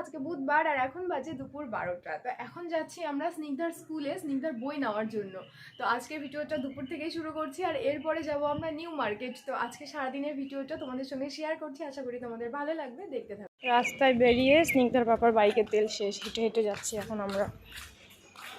আজকে বুধবার আর এখন বাজে দুপুর বারোটা। তো এখন যাচ্ছি আমরা স্নিগ্ধার স্কুলে স্নিগ্ধার বই নেওয়ার জন্য। তো আজকে ভিডিওটা দুপুর থেকেই শুরু করছি আর এরপরে যাব আমরা নিউ মার্কেট। তো আজকে সারাদিনের ভিডিওটা তোমাদের সঙ্গে শেয়ার করছি। আশা করি তোমাদের ভালো লাগবে, দেখতে থাকবে রাস্তায় বেরিয়ে স্নিগ্ধার পাপার বাইকের তেল শেষ, হেঁটে হেঁটে যাচ্ছি এখন আমরা।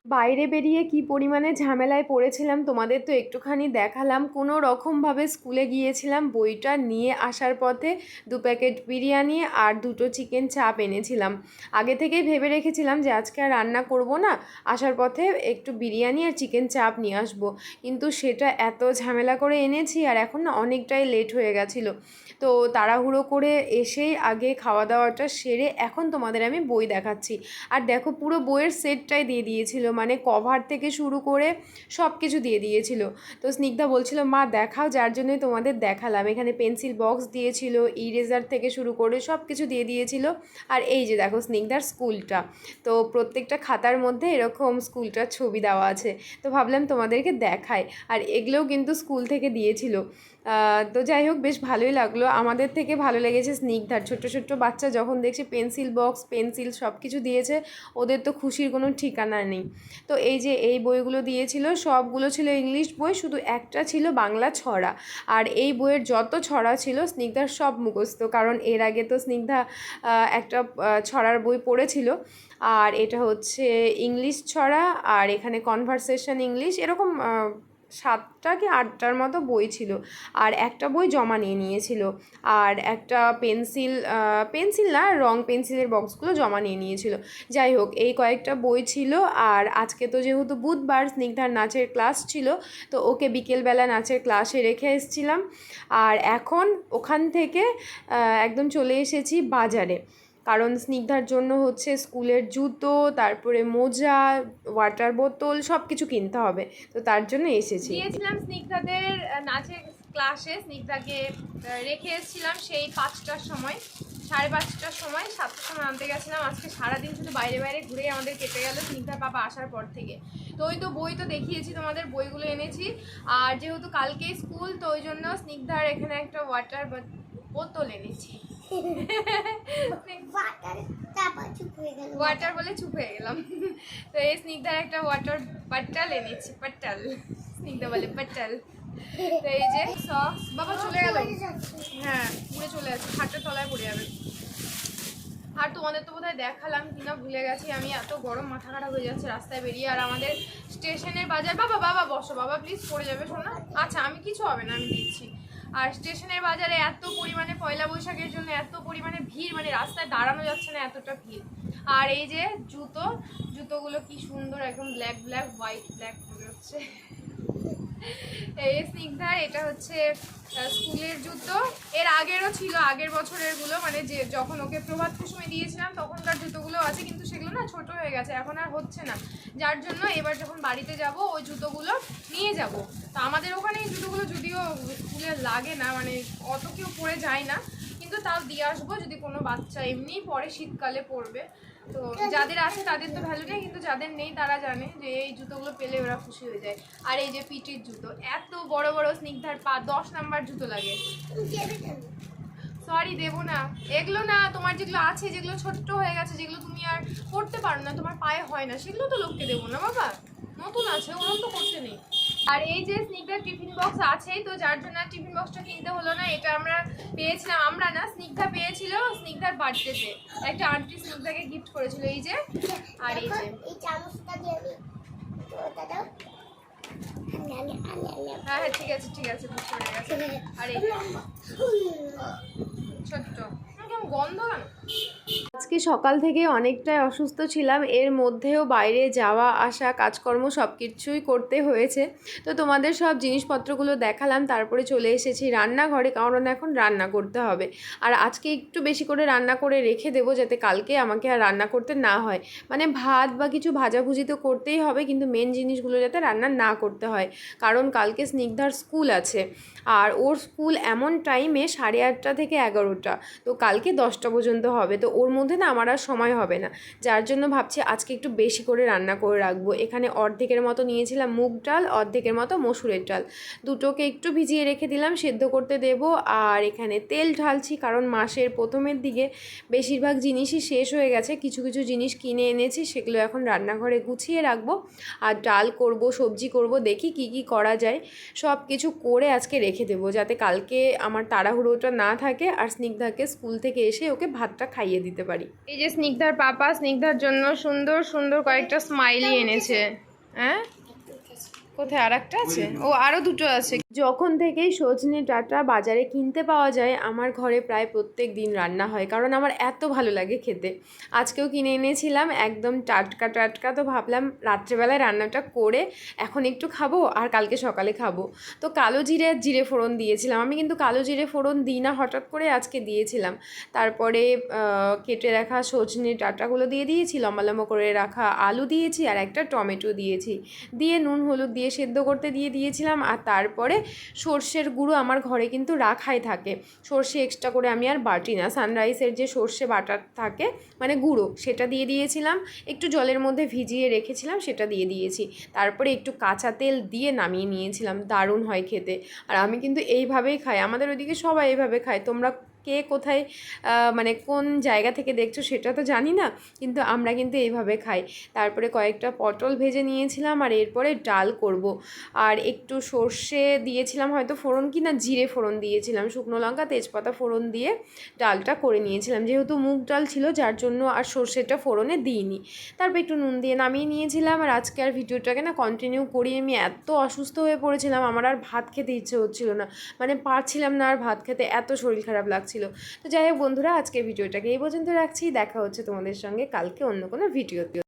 বাইরে বেরিয়ে কি পরিমাণে ঝামেলায় পড়েছিলাম তোমাদের তো একটুখানি দেখালাম। কোনো রকমভাবে স্কুলে গিয়েছিলাম, বইটা নিয়ে আসার পথে দু প্যাকেট বিরিয়ানি আর দুটো চিকেন চাপ এনেছিলাম। আগে থেকেই ভেবে রেখেছিলাম যে আজকে আর রান্না করব না, আসার পথে একটু বিরিয়ানি আর চিকেন চাপ নিয়ে আসব। কিন্তু সেটা এত ঝামেলা করে এনেছি আর এখন না অনেকটাই লেট হয়ে গেছিল। তো তাড়াহুড়ো করে এসেই আগে খাওয়া দাওয়াটা সেরে এখন তোমাদের আমি বই দেখাচ্ছি। আর দেখো পুরো বইয়ের সেটটাই দিয়ে দিয়েছিল। মানে কভার থেকে শুরু করে সব কিছু দিয়ে দিয়েছিল। তো স্নিগ্ধা বলছিল, মা, দেখাও যার জন্যই তোমাদের দেখালাম। এখানে পেন্সিল বক্স দিয়েছিল ইরেজার থেকে শুরু করে সব কিছু দিয়ে দিয়েছিল। আর এই যে দেখো স্নিগ্ধার স্কুলটা, তো প্রত্যেকটা খাতার মধ্যে এরকম স্কুলটার ছবি দেওয়া আছে। তো ভাবলাম তোমাদেরকে দেখায় আর এগুলোও কিন্তু স্কুল থেকে দিয়েছিল। তো যাই হোক, বেশ ভালোই লাগল। আমাদের থেকে ভালো লেগেছে স্নিগ্ধার। ছোট্ট ছোট্ট বাচ্চা যখন দেখছে পেন্সিল বক্স পেন্সিল সব কিছু দিয়েছে, ওদের তো খুশির কোনো ঠিকানা নেই। তো এই যে এই বইগুলো দিয়েছিল, সবগুলো ছিল ইংলিশ বই, শুধু একটা ছিল বাংলা ছড়া। আর এই বইয়ের যত ছড়া ছিল, স্নিগ্ধার সব মুখস্থ, কারণ এর আগে তো স্নিগ্ধা একটা ছড়ার বই পড়েছিল। আর এটা হচ্ছে ইংলিশ ছড়া, আর এখানে কনভারসেশন ইংলিশ, এরকম সাতটা কি আটটার মতো বই ছিল। আর একটা বই জমা নিয়ে নিয়েছিল। আর একটা পেন্সিল পেন্সিল না, রং পেন্সিলের বক্সগুলো জমা নিয়ে নিয়েছিল। যাই হোক, এই কয়েকটা বই ছিল। আর আজকে তো যেহেতু বুধবার স্নিগ্ধার নাচের ক্লাস ছিল, তো ওকে বিকেলবেলা নাচের ক্লাসে রেখে এসেছিলাম। আর এখন ওখান থেকে একদম চলে এসেছি বাজারে। কারণ স্নিগ্ধার জন্য হচ্ছে স্কুলের জুতো, তারপরে মোজা ওয়াটার বোতল সব কিছু কিনতে হবে। তো তার জন্য এসেছি। গিয়েছিলাম স্নিগ্ধাদের নাচের ক্লাসে স্নিগ্ধাকে রেখে এসেছিলাম সেই পাঁচটার সময়, সাড়ে পাঁচটার সময়, সাতটার সময় আনতে গেছিলাম। আজকে সারাদিন শুধু বাইরে বাইরে ঘুরে আমাদের কেটে গেল স্নিগ্ধার পাপা আসার পর থেকে। তো ওই তো বই তো দেখিয়েছি, তোমাদের বইগুলো এনেছি। আর যেহেতু কালকে স্কুল, তো ওই জন্য স্নিগ্ধার এখানে একটা ওয়াটার বোতল এনেছি। ওয়াটার বলে চুপ হয়ে গেলাম। তো এই স্নিগ্ধার একটা ওয়াটার পাটাল এনেছি পাট্টাল স্নিগ্ধা বলে পাট্টাল তো এই যে সক্স বাবা চলে গেল। হ্যাঁ পুড়ে চলে আসছে খাটের তলায় পড়ে যাবে। আর তোমাদের তো বোধহয় দেখালাম কিনা ভুলে গেছি আমি এত গরম মাথা খারাপ হয়ে যাচ্ছে রাস্তায় বেরিয়ে। আর আমাদের স্টেশনের বাজার বাবা বাবা বসো। বাবা প্লিজ পড়ে যাবে শোনা। আচ্ছা আমি কিছু হবে না আমি দিচ্ছি। আর স্টেশনের বাজারে এত পরিমাণে পয়লা বৈশাখের জন্য এত পরিমাণে ভিড় মানে রাস্তায় দাঁড়ানো যাচ্ছে না এতটা ভিড়। আর এই যে জুতো, জুতোগুলো কি সুন্দর, একদম ব্ল্যাক ব্ল্যাক হোয়াইট ব্ল্যাক মনে হচ্ছে। এই স্নিগ্ধার এটা হচ্ছে স্কুলের জুতো। এর আগেরও ছিল, আগের বছরেরগুলো মানে যে যখন ওকে প্রভাত কুসুমে দিয়েছিলাম, তখনকার জুতোগুলো আছে, কিন্তু সেগুলো না ছোট হয়ে গেছে, এখন আর হচ্ছে না। যার জন্য এবার যখন বাড়িতে যাব, ওই জুতোগুলো নিয়ে যাব। তো আমাদের ওখানে এই জুতোগুলো স্কুলে লাগে না মানে অত কেউ পরে যায় না। কিন্তু তাও দিয়ে আসব যদি কোনো বাচ্চা এমনিই পরে শীতকালে পরবে তো যাদের আছে তাদের তো ভ্যালু নেই, কিন্তু যাদের নেই তারা জানে যে এই জুতোগুলো পেলে ওরা খুশি হয়ে যায়। আর এই যে পিটির জুতো, এত বড় বড় স্নিগ্ধার পা, দশ নাম্বার জুতো লাগে। সরি দেবো না। এগুলো না, তোমার যেগুলো আছে, যেগুলো ছোট্ট হয়ে গেছে, যেগুলো তুমি আর পড়তে পারো না, তোমার পায়ে হয় না, সেগুলো তো লোককে দেবো না, বাবা। নতুন আছে ওরকম তো করতে নেই। আর এই যে স্নিগ্ধার টিফিন বক্স আছেই তো যার জন্য টিফিন বক্সটা কিনতে হলো না এটা আমরা পেয়েছিলাম আমরা না স্নিগ্ধা পেয়েছিল স্নিগ্ধার বার্থডেতে। একটা আন্টি স্নিগ্ধাকে গিফট করেছিল এই যে আর এই যে। হ্যাঁ হ্যাঁ ঠিক আছে ঠিক আছে বুঝতে পেরে গেছে। আর এই ছোট্ট। কেমন গন্ধ কেন আজকে সকাল থেকে অনেকটাই অসুস্থ ছিলাম। এর মধ্যেও বাইরে যাওয়া, আসা, কাজকর্ম সব কিছুই করতে হয়েছে। তো তোমাদের সব জিনিসপত্রগুলো দেখালাম, তারপরে চলে এসেছি রান্নাঘরে, কারণ এখন রান্না করতে হবে। আর আজকে একটু বেশি করে রান্না করে রেখে দেবো যাতে কালকে আমাকে আর রান্না করতে না হয়। মানে ভাত বা কিছু ভাজাভুজি তো করতেই হবে, কিন্তু মেন জিনিসগুলো যাতে রান্না না করতে হয়। কারণ কালকে স্নিগ্ধার স্কুল আছে। আর ওর স্কুল এমন টাইমে সাড়ে আটটা থেকে এগারোটা। তো কালকে দশটা পর্যন্ত হবে। তো ওর মধ্যে না আমার আর সময় হবে না। যার জন্য ভাবছি আজকে একটু বেশি করে রান্না করে রাখব। এখানে অর্ধেকের মতো নিয়েছিলাম মুগ ডাল, অর্ধেকের মতো মসুরের ডাল। দুটোকে একটু ভিজিয়ে রেখে দিলাম, সেদ্ধ করতে দেব। আর এখানে তেল ঢালছি, কারণ মাসের প্রথমের দিকে বেশিরভাগ জিনিসই শেষ হয়ে গেছে। কিছু কিছু জিনিস কিনে এনেছি, সেগুলো এখন রান্নাঘরে গুছিয়ে রাখব। আর ডাল করব, সবজি করব, দেখি কি কি করা যায়। সব কিছু করে আজকে রেখে দেবো, যাতে কালকে আমার তাড়াহুড়োটা না থাকে আর স্নিগ্ধাকে স্কুল থেকে এসে ওকে ভাতটা খাইয়ে দিতে পারি। এই যে স্নিগ্ধার পাপা, স্নিগ্ধার জন্য সুন্দর সুন্দর কয়েকটা স্মাইলি এনেছে। হ্যাঁ? কোথায় আর একটা আছে? ও আরও দুটো আছে। যখন থেকেই সজনে ডাঁটা বাজারে কিনতে পাওয়া যায়, আমার ঘরে প্রায় প্রত্যেক দিন রান্না হয়, কারণ আমার এত ভালো লাগে খেতে। আজকেও কিনে এনেছিলাম, একদম টাটকা টাটকা তো ভাবলাম রাত্রেবেলায় রান্নাটা করে এখন একটু খাব আর কালকে সকালে খাব। তো কালো জিরে জিরে ফোড়ন দিয়েছিলাম। আমি কিন্তু কালো জিরে ফোড়ন দিই না, হঠাৎ করে আজকে দিয়েছিলাম। তারপরে কেটে রাখা সজনে ডাঁটাগুলো দিয়ে দিয়েছি, লম্বা লম্বা করে রাখা আলু দিয়েছি আর একটা টমেটো দিয়েছি। দিয়ে নুন, হলুদ দিয়ে সেদ্ধ করতে দিয়ে দিয়েছিলাম আর তারপরে সর্ষের গুঁড়ো আমার ঘরে কিন্তু রাখাই থাকে। সর্ষে এক্সট্রা করে আমি আর বাটি না। সানরাইসের যে সর্ষে বাটার থাকে মানে গুঁড়ো, সেটা দিয়ে দিয়েছিলাম। একটু জলের মধ্যে ভিজিয়ে রেখেছিলাম, সেটা দিয়ে দিয়েছি। তারপরে একটু কাঁচা তেল দিয়ে নামিয়ে নিয়েছিলাম। দারুণ হয় খেতে। আর আমি কিন্তু এইভাবেই খাই। আমাদের ওইদিকে সবাই এইভাবে খায়। তোমরা কে কোথায় মানে কোন জায়গা থেকে দেখছ সেটা তো জানি না, কিন্তু আমরা কিন্তু এইভাবে খাই। তারপরে কয়েকটা পটল ভেজে নিয়েছিলাম আর এরপরে ডাল করব। আর একটু সর্ষে দিয়েছিলাম, হয়তো ফোড়ন কি না জিরে ফোড়ন দিয়েছিলাম, শুকনো লঙ্কা, তেজপাতা ফোড়ন দিয়ে ডালটা করে নিয়েছিলাম। যেহেতু মুগ ডাল ছিল, যার জন্য আর সর্ষেটা ফোড়নে দিইনি। তারপর একটু নুন দিয়ে নামিয়ে নিয়েছিলাম আর আজকে আর ভিডিওটাকে না কন্টিনিউ করি। আমি এত অসুস্থ হয়ে পড়েছিলাম, আমার আর ভাত খেতে ইচ্ছে হচ্ছিল না। মানে পারছিলাম না আর ভাত খেতে, এত শরীর খারাপ লাগছিল তো যাই হোক বন্ধুরা আজকে ভিডিওটাকে এই পর্যন্ত রাখছি। দেখা হচ্ছে তোমাদের সঙ্গে কালকে অন্য কোনো ভিডিওতে।